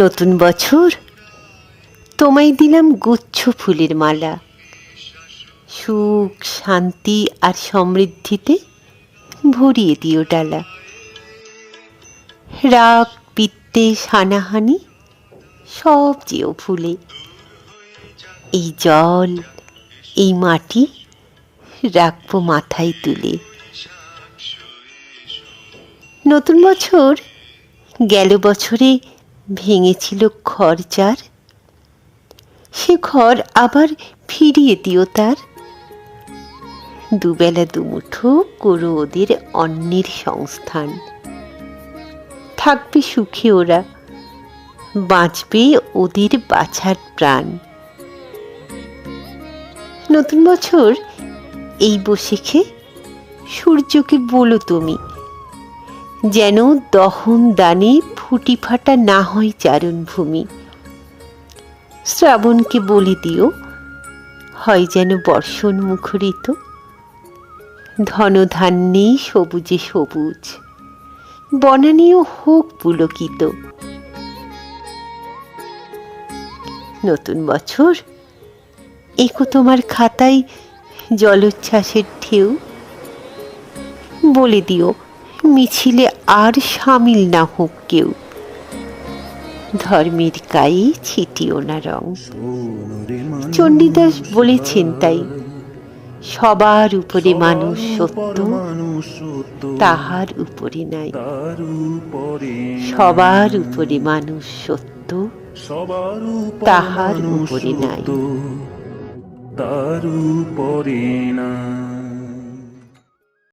নতুন বছর, তোমায় দিলাম গুচ্ছ ফুলের মালা। সুখ, শান্তি আর সমৃদ্ধিতে ভরিয়ে দিও ডালা। রাগ বিদ্বেষ সানাহানি সব যেও ভুলে এই জল, এই মাটি রাখব মাথায় তুলে। নতুন বছর গেল বছরে ভেঙেছিল খরচার সে ঘর আবার ফিরিয়ে দিও তার। দুবেলা দুমুঠো করো ওদের অন্যের সংস্থান। থাকবে সুখে ওরা, বাঁচবে ওদের বাছার প্রাণ। নতুন বছর এই বসেখে সূর্যকে বলো তুমি, যেন দহন দানে ফুটি ফাটা না হয় চারণভূমি। শ্রাবণকে বলে দিও, হয় যেন বর্ষণ মুখরিত। ধনধান্যে সবুজে সবুজ। বনানীয় হোক পুলকিত। নতুন বছর, একো তোমার খাতায় জলোচ্ছ্বাসের ঢেউ। বলে দিও, মিছিলে আর সামিল না হোক কেউ। ধর্মের গায়ে ছিটিও না রং। চণ্ডীদাস বলেছেন তাই। সবার উপরে মানুষ সত্য তাহার উপরে নাই। সবার উপরে মানুষ সত্য তাহার উপরে নাই। তার উপরে নাই।